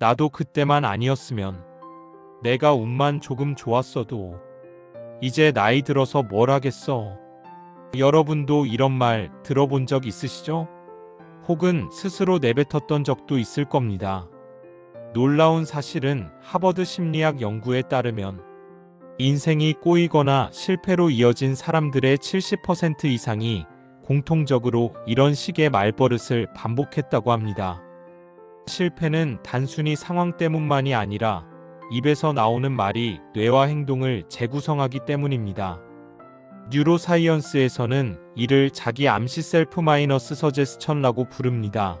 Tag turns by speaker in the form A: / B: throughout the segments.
A: 나도 그때만 아니었으면 내가 운만 조금 좋았어도 이제 나이 들어서 뭘 하겠어. 여러분도 이런 말 들어본 적 있으시죠? 혹은 스스로 내뱉었던 적도 있을 겁니다. 놀라운 사실은 하버드 심리학 연구에 따르면 인생이 꼬이거나 실패로 이어진 사람들의 70% 이상이 공통적으로 이런 식의 말버릇을 반복했다고 합니다. 실패는 단순히 상황 때문만이 아니라 입에서 나오는 말이 뇌와 행동을 재구성하기 때문입니다. 뉴로사이언스에서는 이를 자기 암시 셀프 마이너스 서제스천라고 부릅니다.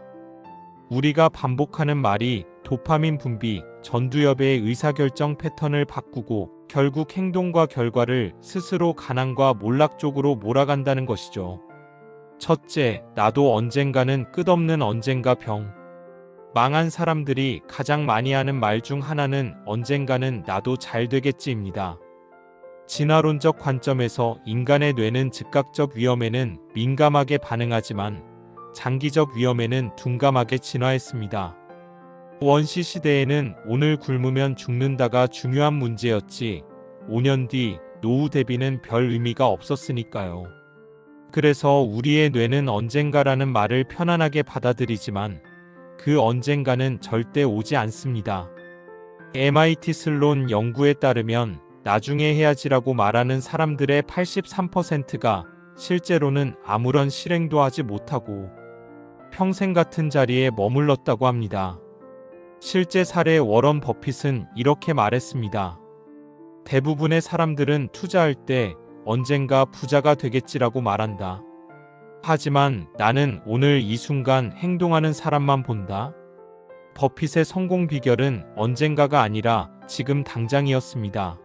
A: 우리가 반복하는 말이 도파민 분비, 전두엽의 의사결정 패턴을 바꾸고 결국 행동과 결과를 스스로 가난과 몰락 쪽으로 몰아간다는 것이죠. 첫째, 나도 언젠가는 끝없는 언젠가 병. 망한 사람들이 가장 많이 하는 말 중 하나는 언젠가는 나도 잘 되겠지입니다. 진화론적 관점에서 인간의 뇌는 즉각적 위험에는 민감하게 반응하지만 장기적 위험에는 둔감하게 진화했습니다. 원시 시대에는 오늘 굶으면 죽는다가 중요한 문제였지 5년 뒤 노후 대비는 별 의미가 없었으니까요. 그래서 우리의 뇌는 언젠가라는 말을 편안하게 받아들이지만 그 언젠가는 절대 오지 않습니다. MIT 슬론 연구에 따르면 나중에 해야지라고 말하는 사람들의 83%가 실제로는 아무런 실행도 하지 못하고 평생 같은 자리에 머물렀다고 합니다. 실제 사례 워런 버핏은 이렇게 말했습니다. 대부분의 사람들은 투자할 때 언젠가 부자가 되겠지라고 말한다. 하지만 나는 오늘 이 순간 행동하는 사람만 본다. 버핏의 성공 비결은 언젠가가 아니라 지금 당장이었습니다.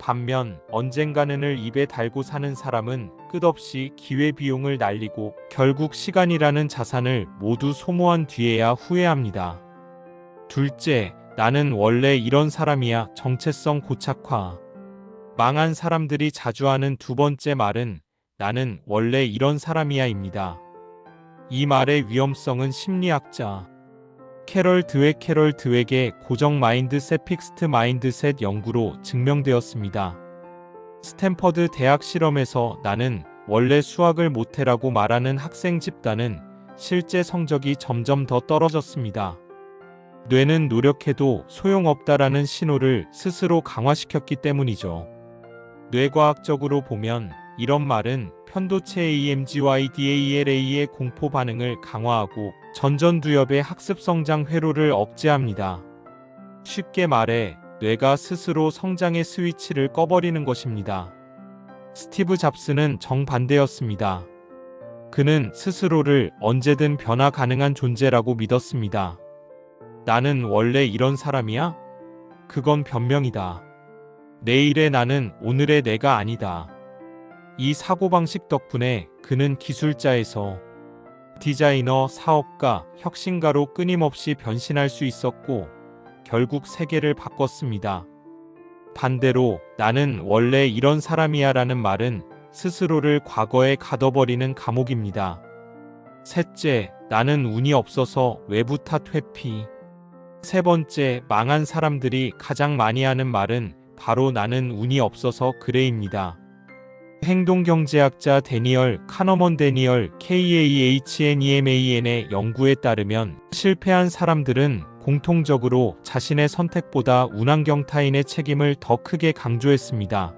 A: 반면 언젠가는을 입에 달고 사는 사람은 끝없이 기회 비용을 날리고 결국 시간이라는 자산을 모두 소모한 뒤에야 후회합니다. 둘째, 나는 원래 이런 사람이야 정체성 고착화. 망한 사람들이 자주 하는 두 번째 말은 나는 원래 이런 사람이야입니다. 이 말의 위험성은 심리학자 캐럴 드웨 캐럴 드웨의 고정 마인드셋 픽스트 마인드셋 연구로 증명되었습니다. 스탠퍼드 대학 실험에서 나는 원래 수학을 못해라고 말하는 학생 집단은 실제 성적이 점점 더 떨어졌습니다. 뇌는 노력해도 소용없다라는 신호를 스스로 강화시켰기 때문이죠. 뇌과학적으로 보면 이런 말은 편도체 AMGY DALA의 공포 반응을 강화하고 전전두엽의 학습 성장 회로를 억제합니다. 쉽게 말해 뇌가 스스로 성장의 스위치를 꺼버리는 것입니다. 스티브 잡스는 정반대였습니다. 그는 스스로를 언제든 변화 가능한 존재라고 믿었습니다. 나는 원래 이런 사람이야? 그건 변명이다. 내일의 나는 오늘의 내가 아니다. 이 사고방식 덕분에 그는 기술자에서 디자이너, 사업가, 혁신가로 끊임없이 변신할 수 있었고 결국 세계를 바꿨습니다. 반대로 나는 원래 이런 사람이야 라는 말은 스스로를 과거에 가둬버리는 감옥입니다. 셋째, 나는 운이 없어서 외부 탓 회피. 세 번째, 망한 사람들이 가장 많이 하는 말은 바로 나는 운이 없어서 그래입니다. 행동경제학자 데니얼 카너먼 데니얼 KAHNEMAN의 연구에 따르면 실패한 사람들은 공통적으로 자신의 선택보다 운환경 타인의 책임을 더 크게 강조했습니다.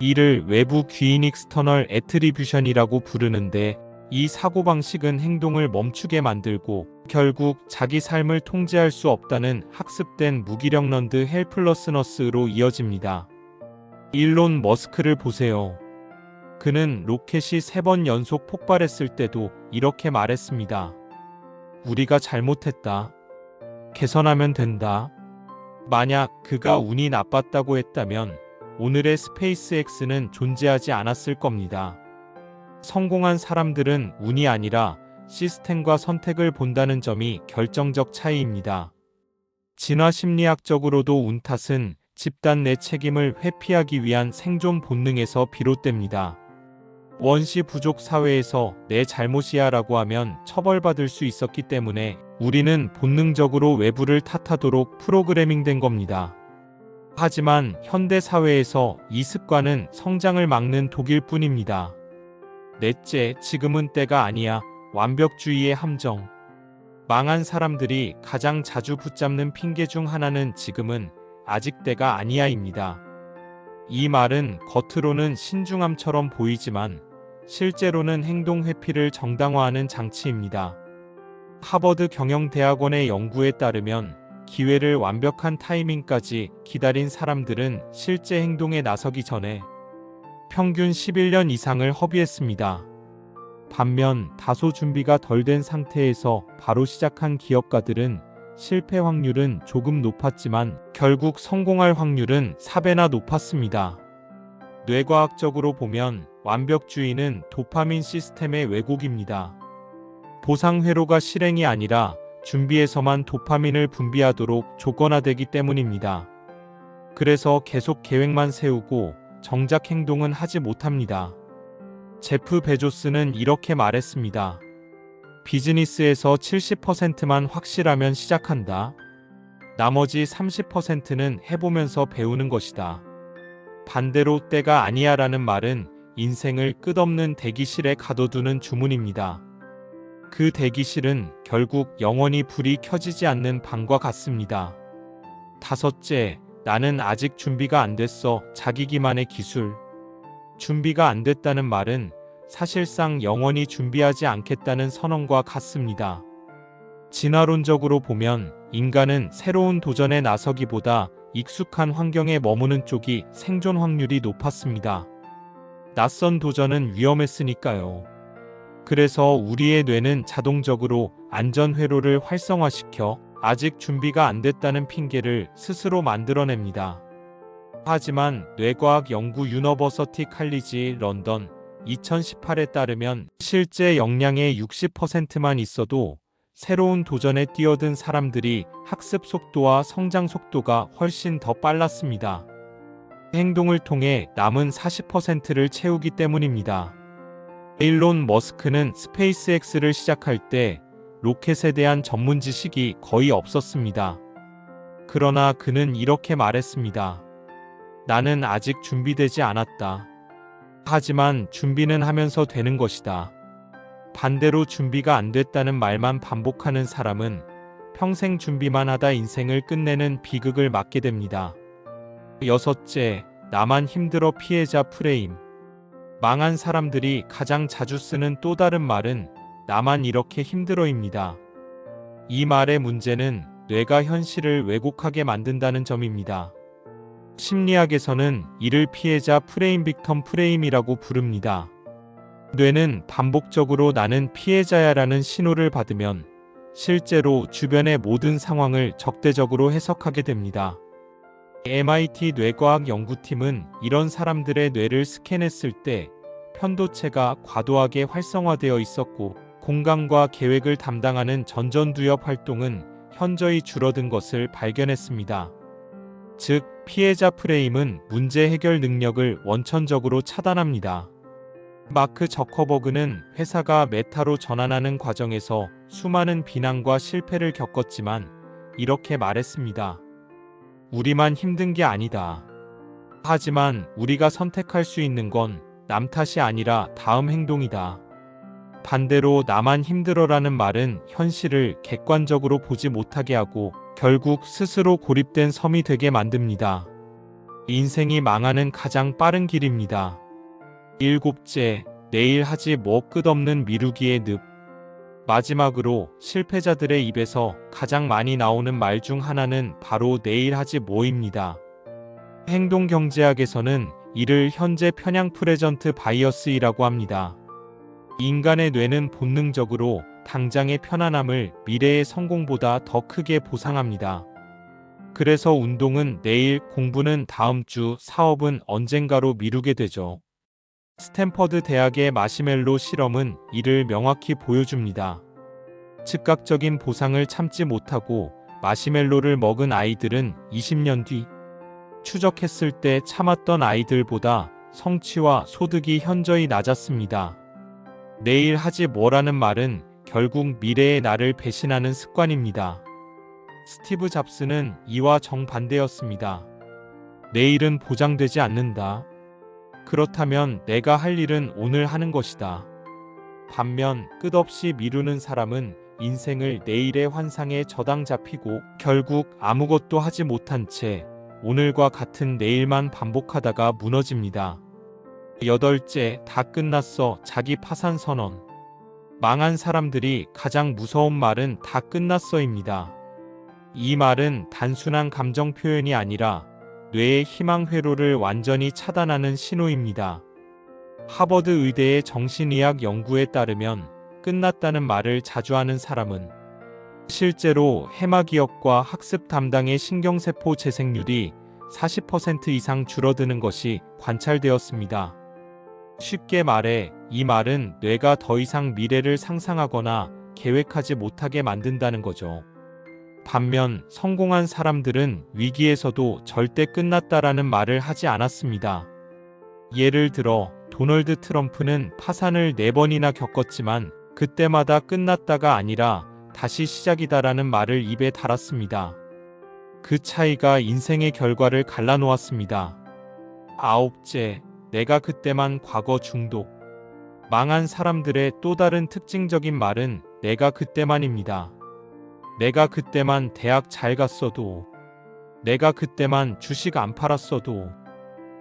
A: 이를 외부 귀인 익스터널 애트리뷰션이라고 부르는데 이 사고방식은 행동을 멈추게 만들고 결국 자기 삶을 통제할 수 없다는 학습된 무기력런드 헬플러스너스로 이어집니다. 일론 머스크를 보세요. 그는 로켓이 세 번 연속 폭발했을 때도 이렇게 말했습니다. 우리가 잘못했다. 개선하면 된다. 만약 그가 운이 나빴다고 했다면 오늘의 스페이스X는 존재하지 않았을 겁니다. 성공한 사람들은 운이 아니라 시스템과 선택을 본다는 점이 결정적 차이입니다. 진화 심리학적으로도 운 탓은 집단 내 책임을 회피하기 위한 생존 본능에서 비롯됩니다. 원시 부족 사회에서 내 잘못이야 라고 하면 처벌받을 수 있었기 때문에 우리는 본능적으로 외부를 탓하도록 프로그래밍 된 겁니다. 하지만 현대 사회에서 이 습관은 성장을 막는 독일 뿐입니다. 넷째, 지금은 때가 아니야. 완벽주의의 함정. 망한 사람들이 가장 자주 붙잡는 핑계 중 하나는 지금은 아직 때가 아니야입니다. 이 말은 겉으로는 신중함처럼 보이지만 실제로는 행동 회피를 정당화하는 장치입니다. 하버드 경영대학원의 연구에 따르면 기회를 완벽한 타이밍까지 기다린 사람들은 실제 행동에 나서기 전에 평균 11년 이상을 허비했습니다. 반면 다소 준비가 덜 된 상태에서 바로 시작한 기업가들은 실패 확률은 조금 높았지만 결국 성공할 확률은 4배나 높았습니다. 뇌과학적으로 보면 완벽주의는 도파민 시스템의 왜곡입니다. 보상 회로가 실행이 아니라 준비에서만 도파민을 분비하도록 조건화되기 때문입니다. 그래서 계속 계획만 세우고 정작 행동은 하지 못합니다. 제프 베조스는 이렇게 말했습니다. 비즈니스에서 70%만 확실하면 시작한다. 나머지 30%는 해보면서 배우는 것이다. 반대로 때가 아니야 라는 말은 인생을 끝없는 대기실에 가둬두는 주문입니다. 그 대기실은 결국 영원히 불이 켜지지 않는 방과 같습니다. 다섯째, 나는 아직 준비가 안 됐어. 자기 기만의 기술. 준비가 안 됐다는 말은 사실상 영원히 준비하지 않겠다는 선언과 같습니다. 진화론적으로 보면 인간은 새로운 도전에 나서기보다 익숙한 환경에 머무는 쪽이 생존 확률이 높았습니다. 낯선 도전은 위험했으니까요. 그래서 우리의 뇌는 자동적으로 안전 회로를 활성화시켜 아직 준비가 안 됐다는 핑계를 스스로 만들어냅니다. 하지만 뇌과학 연구 유너버서티 칼리지 런던 2018에 따르면 실제 역량의 60%만 있어도 새로운 도전에 뛰어든 사람들이 학습 속도와 성장 속도가 훨씬 더 빨랐습니다. 행동을 통해 남은 40%를 채우기 때문입니다. 에일론 머스크는 스페이스X를 시작할 때 로켓에 대한 전문 지식이 거의 없었습니다. 그러나 그는 이렇게 말했습니다. 나는 아직 준비되지 않았다. 하지만 준비는 하면서 되는 것이다. 반대로 준비가 안 됐다는 말만 반복하는 사람은 평생 준비만 하다 인생을 끝내는 비극을 맞게 됩니다. 여섯째, 나만 힘들어 피해자 프레임. 망한 사람들이 가장 자주 쓰는 또 다른 말은 나만 이렇게 힘들어입니다. 이 말의 문제는 뇌가 현실을 왜곡하게 만든다는 점입니다. 심리학에서는 이를 피해자 프레임 빅텀 프레임이라고 부릅니다. 뇌는 반복적으로 나는 피해자야라는 신호를 받으면 실제로 주변의 모든 상황을 적대적으로 해석하게 됩니다. MIT 뇌과학 연구팀은 이런 사람들의 뇌를 스캔했을 때 편도체가 과도하게 활성화되어 있었고 공간과 계획을 담당하는 전전두엽 활동은 현저히 줄어든 것을 발견했습니다. 즉, 피해자 프레임은 문제 해결 능력을 원천적으로 차단합니다. 마크 저커버그는 회사가 메타로 전환하는 과정에서 수많은 비난과 실패를 겪었지만 이렇게 말했습니다. 우리만 힘든 게 아니다. 하지만 우리가 선택할 수 있는 건 남 탓이 아니라 다음 행동이다. 반대로 나만 힘들어라는 말은 현실을 객관적으로 보지 못하게 하고 결국 스스로 고립된 섬이 되게 만듭니다. 인생이 망하는 가장 빠른 길입니다. 일곱째, 내일 하지 뭐 끝없는 미루기의 늪. 마지막으로 실패자들의 입에서 가장 많이 나오는 말 중 하나는 바로 내일 하지 뭐입니다. 행동 경제학에서는 이를 현재 편향 프레전트 바이어스이라고 합니다. 인간의 뇌는 본능적으로 당장의 편안함을 미래의 성공보다 더 크게 보상합니다. 그래서 운동은 내일, 공부는 다음 주, 사업은 언젠가로 미루게 되죠. 스탠퍼드 대학의 마시멜로 실험은 이를 명확히 보여줍니다. 즉각적인 보상을 참지 못하고 마시멜로를 먹은 아이들은 20년 뒤 추적했을 때 참았던 아이들보다 성취와 소득이 현저히 낮았습니다. 내일 하지 뭐라는 말은 결국 미래의 나를 배신하는 습관입니다. 스티브 잡스는 이와 정반대였습니다. 내일은 보장되지 않는다. 그렇다면 내가 할 일은 오늘 하는 것이다. 반면 끝없이 미루는 사람은 인생을 내일의 환상에 저당 잡히고 결국 아무것도 하지 못한 채 오늘과 같은 내일만 반복하다가 무너집니다. 여덟째, 다 끝났어. 자기 파산 선언. 망한 사람들이 가장 무서운 말은 다 끝났어입니다. 이 말은 단순한 감정 표현이 아니라 뇌의 희망 회로를 완전히 차단하는 신호입니다. 하버드 의대의 정신의학 연구에 따르면 끝났다는 말을 자주 하는 사람은 실제로 해마 기억과 학습 담당의 신경세포 재생률이 40% 이상 줄어드는 것이 관찰되었습니다. 쉽게 말해 이 말은 뇌가 더 이상 미래를 상상하거나 계획하지 못하게 만든다는 거죠. 반면 성공한 사람들은 위기에서도 절대 끝났다라는 말을 하지 않았습니다. 예를 들어 도널드 트럼프는 파산을 4번이나 겪었지만 그때마다 끝났다가 아니라 다시 시작이다라는 말을 입에 달았습니다. 그 차이가 인생의 결과를 갈라놓았습니다. 아홉째, 내가 그때만 과거 중독. 망한 사람들의 또 다른 특징적인 말은 내가 그때만입니다. 내가 그때만 대학 잘 갔어도, 내가 그때만 주식 안 팔았어도,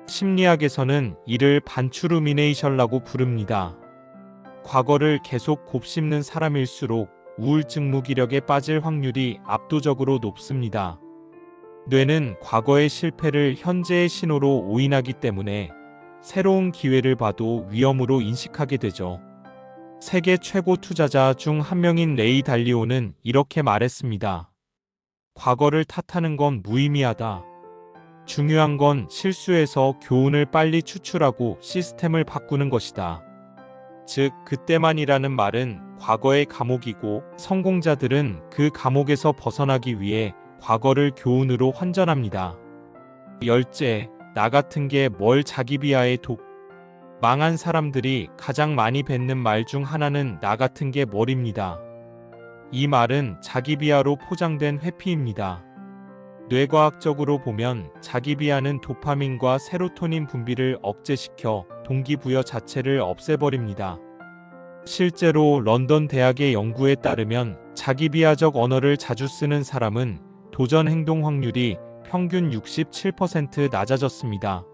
A: 심리학에서는 이를 반추루미네이션라고 부릅니다. 과거를 계속 곱씹는 사람일수록 우울증 무기력에 빠질 확률이 압도적으로 높습니다. 뇌는 과거의 실패를 현재의 신호로 오인하기 때문에 새로운 기회를 봐도 위험으로 인식하게 되죠. 세계 최고 투자자 중 한 명인 레이 달리오는 이렇게 말했습니다. 과거를 탓하는 건 무의미하다. 중요한 건 실수에서 교훈을 빨리 추출하고 시스템을 바꾸는 것이다. 즉, 그때만이라는 말은 과거의 감옥이고 성공자들은 그 감옥에서 벗어나기 위해 과거를 교훈으로 환전합니다. 열째, 나 같은 게 뭘 자기 비하의 독. 망한 사람들이 가장 많이 뱉는 말 중 하나는 나 같은 게 뭘입니다. 이 말은 자기 비하로 포장된 회피입니다. 뇌과학적으로 보면 자기 비하는 도파민과 세로토닌 분비를 억제시켜 동기부여 자체를 없애버립니다. 실제로 런던 대학의 연구에 따르면 자기 비하적 언어를 자주 쓰는 사람은 도전 행동 확률이 평균 67% 낮아졌습니다.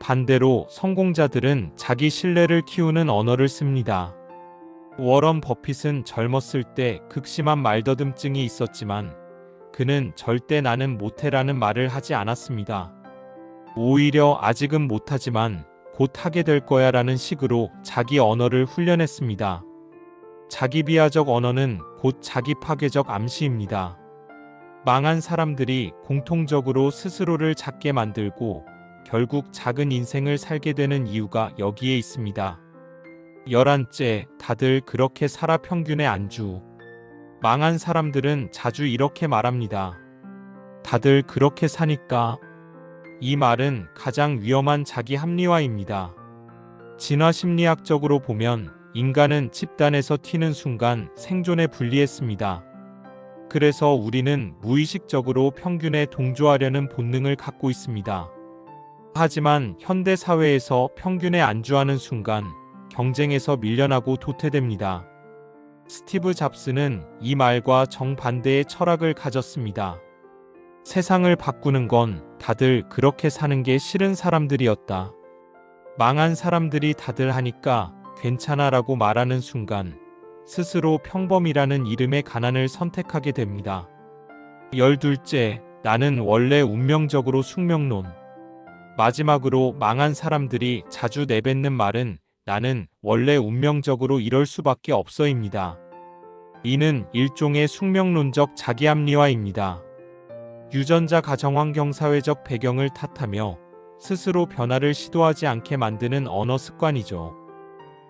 A: 반대로 성공자들은 자기 신뢰를 키우는 언어를 씁니다. 워런 버핏은 젊었을 때 극심한 말더듬증이 있었지만 그는 절대 나는 못해라는 말을 하지 않았습니다. 오히려 아직은 못하지만 곧 하게 될 거야 라는 식으로 자기 언어를 훈련했습니다. 자기 비하적 언어는 곧 자기 파괴적 암시입니다. 망한 사람들이 공통적으로 스스로를 작게 만들고 결국 작은 인생을 살게 되는 이유가 여기에 있습니다. 열한째, 다들 그렇게 살아 평균의 안주. 망한 사람들은 자주 이렇게 말합니다. 다들 그렇게 사니까. 이 말은 가장 위험한 자기 합리화입니다. 진화 심리학적으로 보면 인간은 집단에서 튀는 순간 생존에 불리했습니다. 그래서 우리는 무의식적으로 평균에 동조하려는 본능을 갖고 있습니다. 하지만 현대 사회에서 평균에 안주하는 순간 경쟁에서 밀려나고 도태됩니다. 스티브 잡스는 이 말과 정반대의 철학을 가졌습니다. 세상을 바꾸는 건 다들 그렇게 사는 게 싫은 사람들이었다. 망한 사람들이 다들 하니까 괜찮아 라고 말하는 순간 스스로 평범이라는 이름의 가난을 선택하게 됩니다. 열둘째, 나는 원래 운명적으로 숙명론. 마지막으로 망한 사람들이 자주 내뱉는 말은 나는 원래 운명적으로 이럴 수밖에 없어입니다. 이는 일종의 숙명론적 자기합리화입니다. 유전자 가정환경 사회적 배경을 탓하며 스스로 변화를 시도하지 않게 만드는 언어 습관이죠.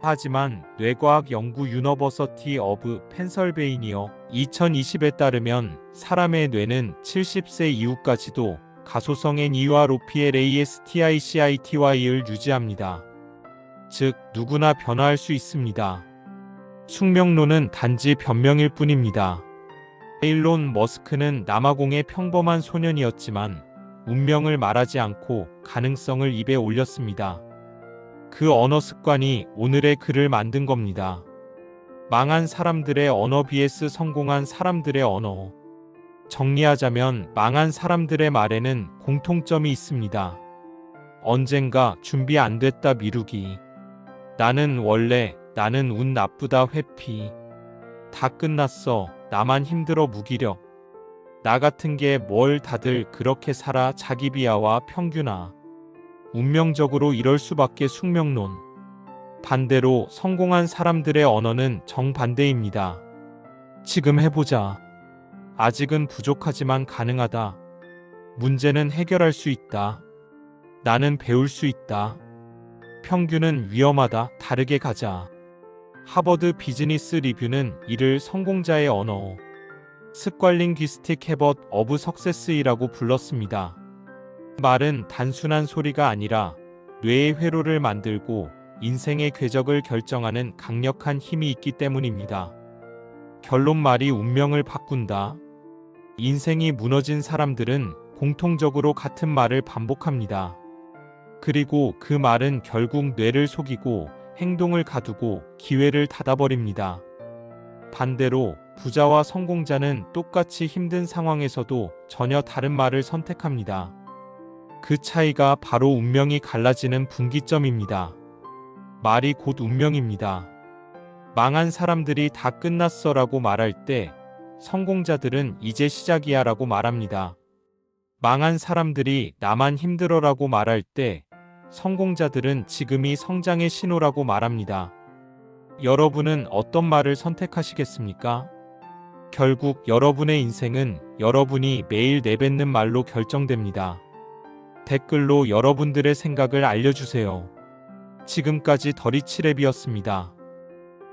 A: 하지만 뇌과학 연구 유너버서티 어브 펜설베이니어 2020에 따르면 사람의 뇌는 70세 이후까지도 가소성 N이와 로피엘 ASTICITY를 유지합니다. 즉, 누구나 변화할 수 있습니다. 숙명론은 단지 변명일 뿐입니다. 에일론 머스크는 남아공의 평범한 소년이었지만 운명을 말하지 않고 가능성을 입에 올렸습니다. 그 언어 습관이 오늘의 글을 만든 겁니다. 망한 사람들의 언어 vs 성공한 사람들의 언어. 정리하자면 망한 사람들의 말에는 공통점이 있습니다. 언젠가 준비 안 됐다 미루기. 나는 원래 나는 운 나쁘다 회피. 다 끝났어. 나만 힘들어 무기력. 나 같은 게 뭘 다들 그렇게 살아 자기 비하와 평균화. 운명적으로 이럴 수밖에 숙명론. 반대로 성공한 사람들의 언어는 정반대입니다. 지금 해보자. 아직은 부족하지만 가능하다. 문제는 해결할 수 있다. 나는 배울 수 있다. 평균은 위험하다. 다르게 가자. 하버드 비즈니스 리뷰는 이를 성공자의 언어, 습관링귀스틱 해벗 어브 석세스이라고 불렀습니다. 말은 단순한 소리가 아니라 뇌의 회로를 만들고 인생의 궤적을 결정하는 강력한 힘이 있기 때문입니다. 결론 말이 운명을 바꾼다. 인생이 무너진 사람들은 공통적으로 같은 말을 반복합니다. 그리고 그 말은 결국 뇌를 속이고 행동을 가두고 기회를 닫아버립니다. 반대로 부자와 성공자는 똑같이 힘든 상황에서도 전혀 다른 말을 선택합니다. 그 차이가 바로 운명이 갈라지는 분기점입니다. 말이 곧 운명입니다. 망한 사람들이 다 끝났어 라고 말할 때 성공자들은 이제 시작이야 라고 말합니다. 망한 사람들이 나만 힘들어 라고 말할 때 성공자들은 지금이 성장의 신호라고 말합니다. 여러분은 어떤 말을 선택하시겠습니까? 결국 여러분의 인생은 여러분이 매일 내뱉는 말로 결정됩니다. 댓글로 여러분들의 생각을 알려주세요. 지금까지 더리치랩이었습니다.